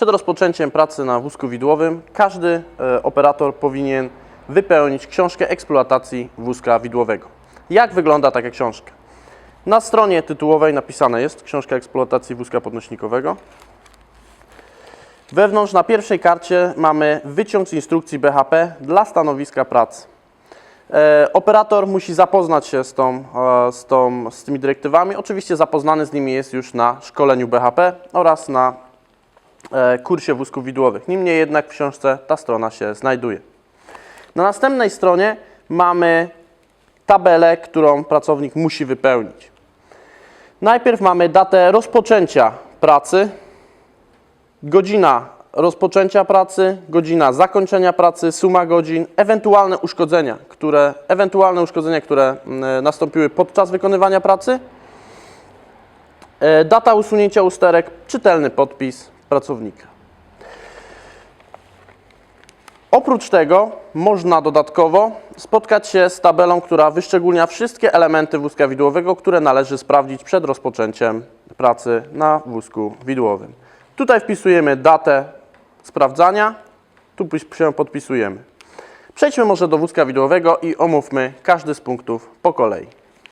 Przed rozpoczęciem pracy na wózku widłowym każdy e, operator powinien wypełnić książkę eksploatacji wózka widłowego. Jak wygląda taka książka? Na stronie tytułowej napisane jest książka eksploatacji wózka podnośnikowego. Wewnątrz na pierwszej karcie mamy wyciąg z instrukcji BHP dla stanowiska pracy. E, Operator musi zapoznać się z, tą, e, z, tą, z tymi dyrektywami. Oczywiście zapoznany z nimi jest już na szkoleniu BHP oraz na kursie wózków widłowych. Niemniej jednak w książce ta strona się znajduje. Na następnej stronie mamy tabelę, którą pracownik musi wypełnić. Najpierw mamy datę rozpoczęcia pracy, godzina rozpoczęcia pracy, godzina zakończenia pracy, suma godzin, ewentualne uszkodzenia, które, ewentualne uszkodzenia, które mm, nastąpiły podczas wykonywania pracy, e, data usunięcia usterek, czytelny podpis pracownika. Oprócz tego można dodatkowo spotkać się z tabelą, która wyszczególnia wszystkie elementy wózka widłowego, które należy sprawdzić przed rozpoczęciem pracy na wózku widłowym. Tutaj wpisujemy datę sprawdzania, tu się podpisujemy. Przejdźmy może do wózka widłowego i omówmy każdy z punktów po kolei.